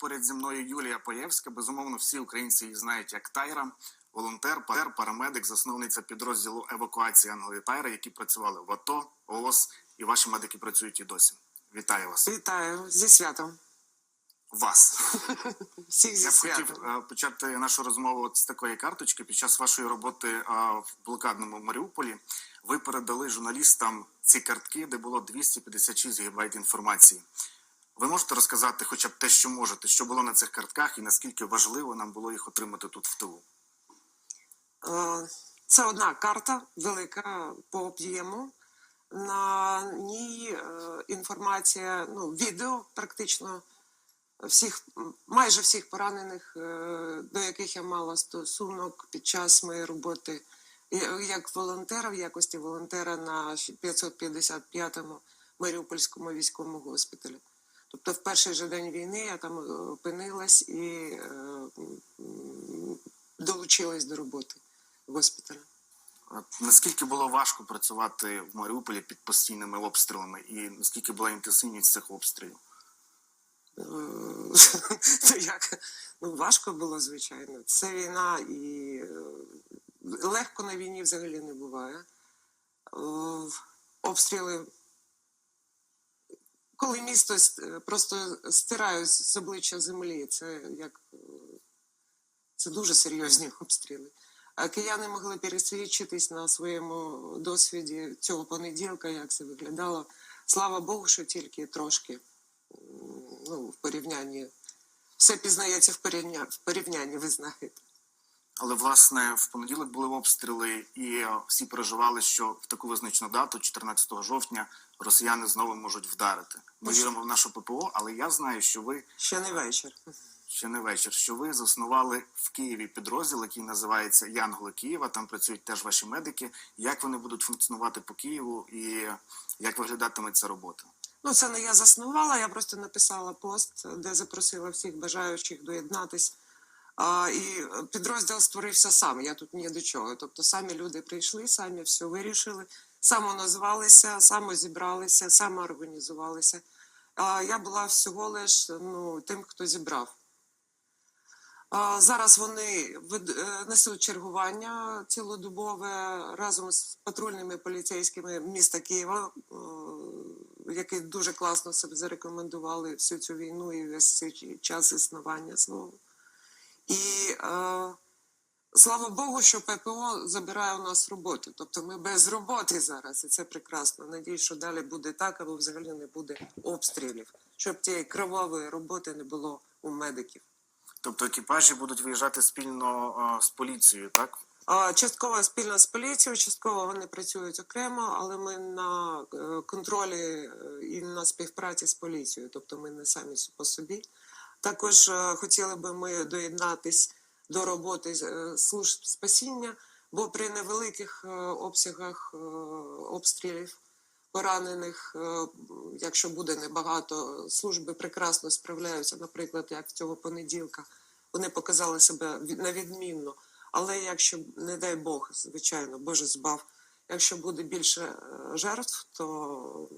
поряд зі мною Юлія Паєвська. Безумовно, всі українці її знають як Тайра, волонтер, пар, парамедик, засновниця підрозділу евакуації Ангели Тайра, які працювали в АТО, ООС, і ваші медики працюють і досі. Вітаю вас. Вітаю зі святом. Вас. Всіх зі Я б хотів е, почати нашу розмову з такої карточки. Під час вашої роботи е, в блокадному Маріуполі ви передали журналістам ці картки, де було 256 гігабайт інформації. Ви можете розказати хоча б те, що можете, що було на цих картках, і наскільки важливо нам було їх отримати тут в тилу? Е, Це одна карта, велика по об'єму. На ній е, інформація, ну, відео практично всіх, майже всіх поранених, е, до яких я мала стосунок під час моєї роботи як волонтера, в якості волонтера на 555-му Маріупольському військовому госпіталі. Тобто в перший же день війни я там е, опинилась і е, долучилась до роботи в госпіталі. Наскільки було важко працювати в Маріуполі під постійними обстрілами, і наскільки була інтенсивність цих обстрілів? Ну, як? Ну, важко було, звичайно. Це війна і легко на війні взагалі не буває. Обстріли. Коли місто просто стирають з обличчя землі, це як е, це дуже серйозні обстріли. А кияни могли пересвідчитись на своєму досвіді цього понеділка, як це виглядало. Слава Богу, що тільки трошки ну, в порівнянні. Все пізнається в порівнянні, в порівнянні, ви знаєте. Але власне в понеділок були обстріли, і е, всі переживали, що в таку визначну дату, 14 жовтня, росіяни знову можуть вдарити. Ми Ну, віримо в нашу ППО, але я знаю, що ви Ще не вечір. ще не вечір, що ви заснували в Києві підрозділ, який називається Янголи Києва. Там працюють теж ваші медики. Як вони будуть функціонувати по Києву і як виглядатиме ця робота? Ну, це не я заснувала, я просто написала пост, де запросила всіх бажаючих доєднатись. А, і підрозділ створився сам. Я тут ні до чого. Тобто самі люди прийшли, самі все вирішили, самоназвалися, самозібралися, самоорганізувалися. А я була всього лиш ну, тим, хто зібрав. А, Зараз вони е, несуть чергування цілодобове разом з патрульними поліцейськими міста Києва, е, які дуже класно себе зарекомендували всю цю війну і весь цей час існування свого. І е, слава Богу, що ППО забирає у нас роботу. Тобто ми без роботи зараз, і це прекрасно. Надіюсь, що далі буде так, або взагалі не буде обстрілів, щоб тієї кровавої роботи не було у медиків. Тобто екіпажі будуть виїжджати спільно е, з поліцією, так? А, Частково спільно з поліцією, частково вони працюють окремо, але ми на е, контролі е, і на співпраці з поліцією, тобто ми не самі по собі. Також е, хотіли би ми доєднатись до роботи е, служб спасіння, бо при невеликих е, обсягах е, обстрілів поранених, якщо буде небагато, служби прекрасно справляються, наприклад, як цього понеділка. Вони показали себе на відмінно. Але якщо, не дай Бог, звичайно, Боже збав, якщо буде більше жертв, то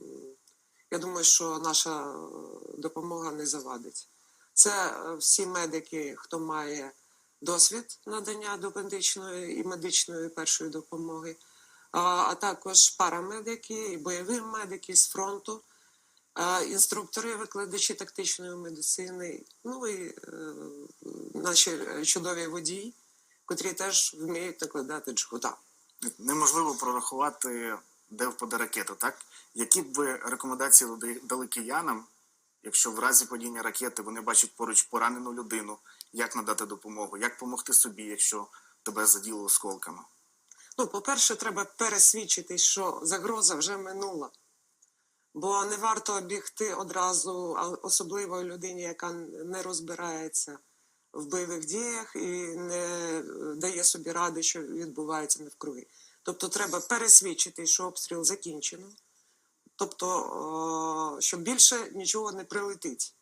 я думаю, що наша допомога не завадить. Це всі медики, хто має досвід надання домедичної і медичної першої допомоги, а, також парамедики і бойові медики з фронту, інструктори, викладачі тактичної медицини, ну і е, наші чудові водії, котрі теж вміють накладати джгута. Неможливо прорахувати, де впаде ракета, так? Які б ви рекомендації дали киянам, якщо в разі падіння ракети вони бачать поруч поранену людину, як надати допомогу, як допомогти собі, якщо тебе заділо осколками? Ну, по-перше, треба пересвідчитись, що загроза вже минула. Бо не варто бігти одразу, особливо людині, яка не розбирається в бойових діях і не дає собі ради, що відбувається навкруги. Тобто треба пересвідчитись, що обстріл закінчено. Тобто, о, що більше нічого не прилетить,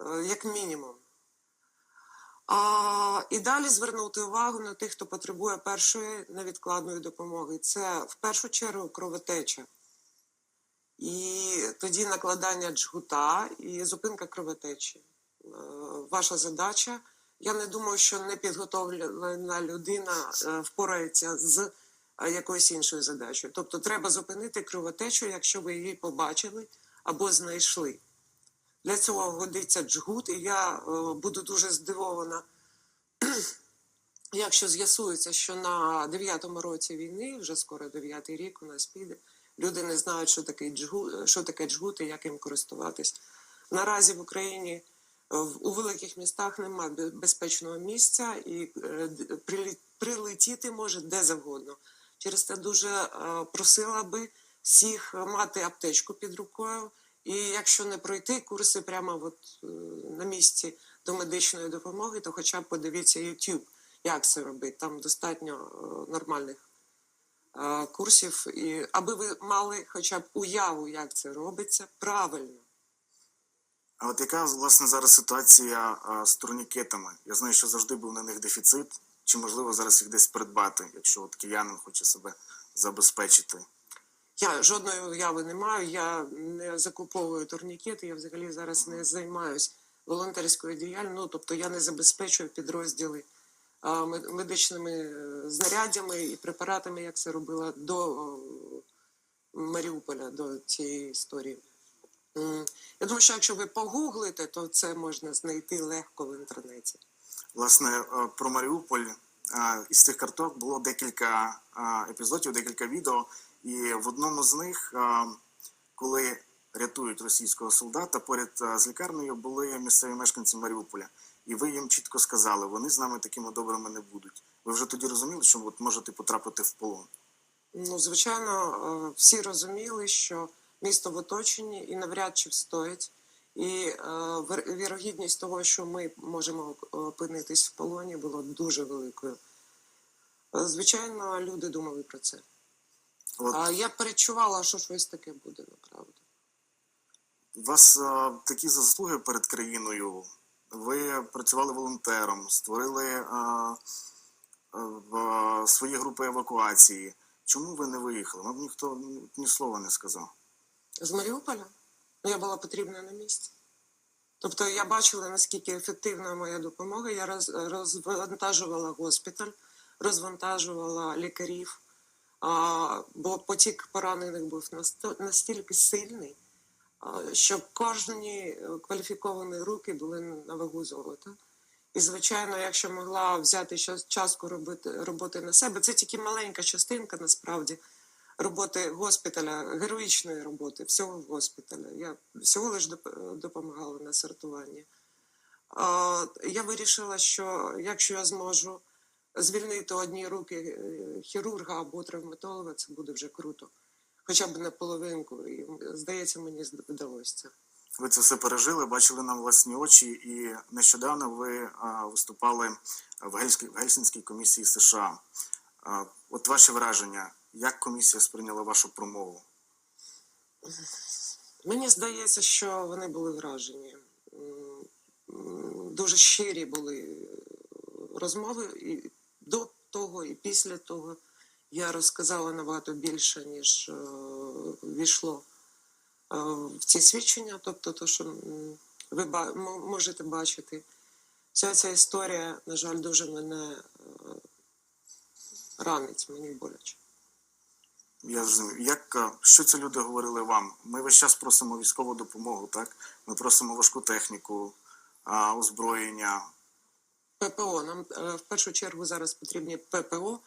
е, як мінімум. А, і далі звернути увагу на тих, хто потребує першої невідкладної допомоги. Це в першу чергу кровотеча. І тоді накладання джгута і зупинка кровотечі. Е, ваша задача. Я не думаю, що непідготовлена людина е, впорається з е, якоюсь іншою задачею. Тобто треба зупинити кровотечу, якщо ви її побачили або знайшли. Для цього годиться джгут, і я е, буду дуже здивована, якщо з'ясується, що на дев'ятому році війни, вже скоро дев'ятий рік у нас піде, люди не знають, що таке джгут, що таке джгут і як їм користуватись. Наразі в Україні е, у великих містах немає безпечного місця і е, прилетіти може де завгодно. Через це дуже е, просила би всіх мати аптечку під рукою. І якщо не пройти курси прямо от, е, на місці до медичної допомоги, то хоча б подивіться YouTube, як це робити. Там достатньо е, нормальних е, курсів, і аби ви мали хоча б уяву, як це робиться правильно. А от яка власне зараз ситуація з турнікетами? Я знаю, що завжди був на них дефіцит. Чи можливо зараз їх десь придбати, якщо от киянин хоче себе забезпечити? Я жодної уяви не маю, я не закуповую турнікети, я взагалі зараз не займаюся волонтерською діяльністю, ну, тобто я не забезпечую підрозділи медичними е, знаряддями і препаратами, як це робила до о, Маріуполя, до цієї історії. Я думаю, що якщо ви погуглите, то це можна знайти легко в інтернеті. Власне, е, про Маріуполь е, із цих карток було декілька е, епізодів, декілька відео. І в одному з них, коли рятують російського солдата, поряд з лікарнею були місцеві мешканці Маріуполя. І ви їм чітко сказали, вони з нами такими добрими не будуть. Ви вже тоді розуміли, що от можете потрапити в полон. Ну, звичайно, всі розуміли, що місто в оточенні і навряд чи встоїть. І е, вірогідність того, що ми можемо опинитись в полоні, була дуже великою. Е, Звичайно, люди думали про це. От А я перечувала, що щось таке буде направду. У вас е, такі заслуги перед країною. Ви працювали волонтером, створили е, е, в, е, свої групи евакуації. Чому ви не виїхали? Вам ніхто ні, ні слова не сказав. З Маріуполя ну, я була потрібна на місці. Тобто я бачила, наскільки ефективна моя допомога. Я роз, розвантажувала госпіталь, розвантажувала лікарів, бо потік поранених був настільки сильний, а, що кожні е, кваліфіковані руки були на вагу золота. І, звичайно, якщо могла взяти щас- частку роботи на себе, це тільки маленька частинка насправді роботи госпіталя, героїчної роботи, всього госпіталя. Я всього лиш допомагала на сортуванні. Я вирішила, що якщо я зможу звільнити одні руки е, хірурга або травматолога, це буде вже круто. Хоча б на половинку. І здається, мені вдалося. Ви це все пережили, бачили на власні очі, і нещодавно ви виступали в, Гельсінській комісії США. От ваші враження, як комісія сприйняла вашу промову? Мені здається, що вони були вражені. Дуже щирі були розмови і до того, і після того. Я розказала набагато більше, ніж е, війшло е, в ці свідчення. Тобто, то, що ви можете бачити. Вся ця історія, на жаль, дуже мене е, ранить, мені боляче. Я зрозумів. Як е, що ці люди говорили вам? Ми весь час просимо військову допомогу, так? Ми просимо важку техніку, озброєння. ППО. Нам е, в першу чергу зараз потрібні ППО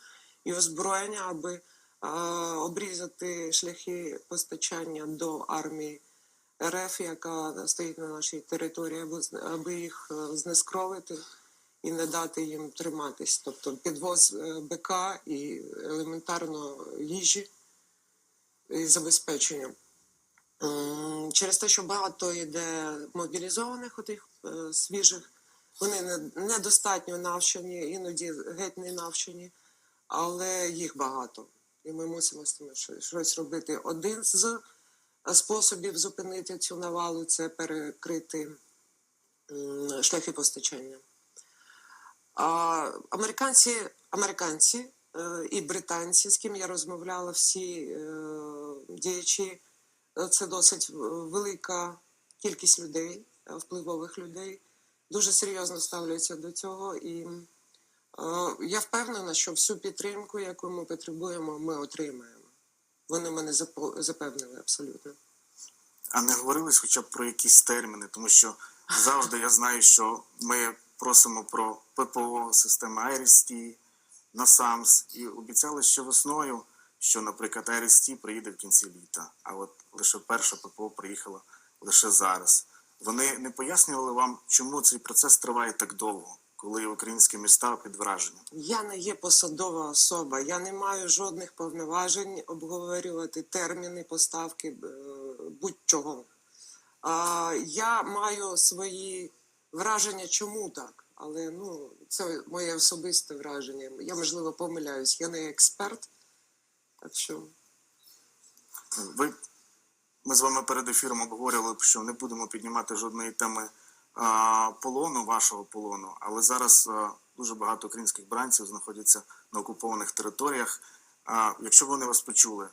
і озброєння, аби е, обрізати шляхи постачання до армії РФ, яка стоїть на нашій території, аби, їх знескровити і не дати їм триматись. Тобто підвоз БК і елементарно їжі і забезпечення. Через те, що багато йде мобілізованих отих е, свіжих, вони не- недостатньо навчені, іноді геть не навчені, але їх багато. І ми мусимо з цим щось- робити. Один з способів зупинити цю навалу це перекрити шляхи постачання. А американці, американці е, і британці, з ким я розмовляла, всі е, діячі, е, це досить велика кількість людей, е, впливових людей. дуже серйозно ставляться до цього. І е, я впевнена, що всю підтримку, яку ми потребуємо, ми отримаємо. Вони мене запевнили абсолютно. А не говорились хоча б про якісь терміни, тому що завжди я знаю, що ми просимо про ППО, системи IRIS-T, NASAMS, і обіцяли ще весною, що, наприклад, IRIS-T приїде в кінці літа, а от лише перша ППО приїхала лише зараз. Вони не пояснювали вам, чому цей процес триває так довго, коли українські міста під враженням. Я не є посадова особа, я не маю жодних повноважень обговорювати терміни поставки е, будь-чого. Я маю свої враження, чому так. Але ну, це моє особисте враження. Я, можливо, помиляюсь. Я не експерт. Так що Ви, ми з вами перед ефіром обговорювали, що не будемо піднімати жодної теми а, полону, вашого полону, але зараз а, дуже багато українських бранців знаходяться на окупованих територіях. А, якщо вони вас почули,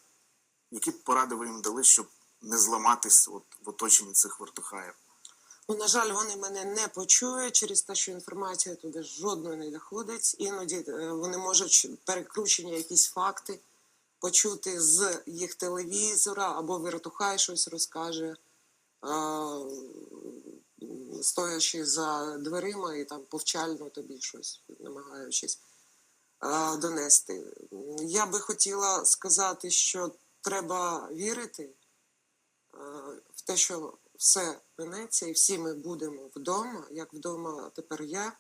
які поради ви їм дали, щоб не зламатись от, в оточенні цих вертухаїв? Ну, на жаль, вони мене не почують через те, що інформація туди жодної не доходить. Іноді е, вони можуть перекручені якісь факти почути з їх телевізора або вертухай щось розкаже, стоячи за дверима і там повчально тобі щось намагаючись донести. Я би хотіла сказати, що треба вірити в те, що все минеться, і всі ми будемо вдома, як вдома тепер я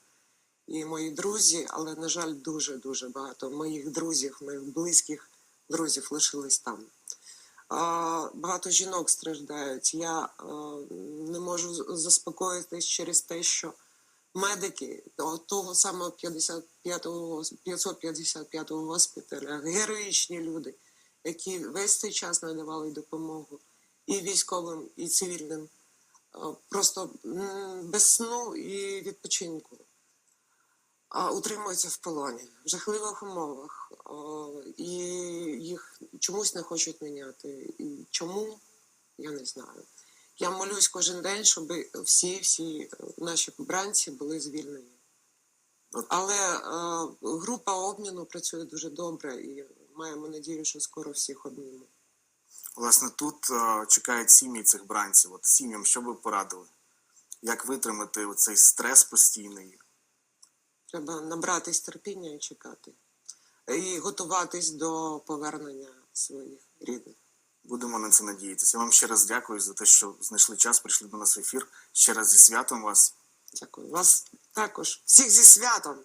і мої друзі, але, на жаль, дуже дуже багато моїх друзів, моїх близьких друзів лишились там. Багато жінок страждають. Я е, не можу заспокоїтись через те, що медики того- того самого 55-го, 555-го госпіталя, героїчні люди, які весь цей час надавали допомогу і військовим, і цивільним, е, просто без сну і відпочинку. Утримуються в полоні в жахливих умовах, е, і їх чомусь не хочуть міняти. І чому я не знаю. Я молюсь кожен день, щоб всі, всі наші бранці були звільнені. Але е, група обміну працює дуже добре і маємо надію, що скоро всіх обміну. Власне, тут а, чекають сім'ї цих бранців. От сім'ям, що ви порадили? Як витримати оцей стрес постійний? Треба набратись терпіння і чекати. І готуватись до повернення своїх рідних. Будемо на це надіятися. Я вам ще раз дякую за те, що знайшли час, прийшли до нас в ефір. Ще раз зі святом вас. Дякую. Вас також всіх зі святом!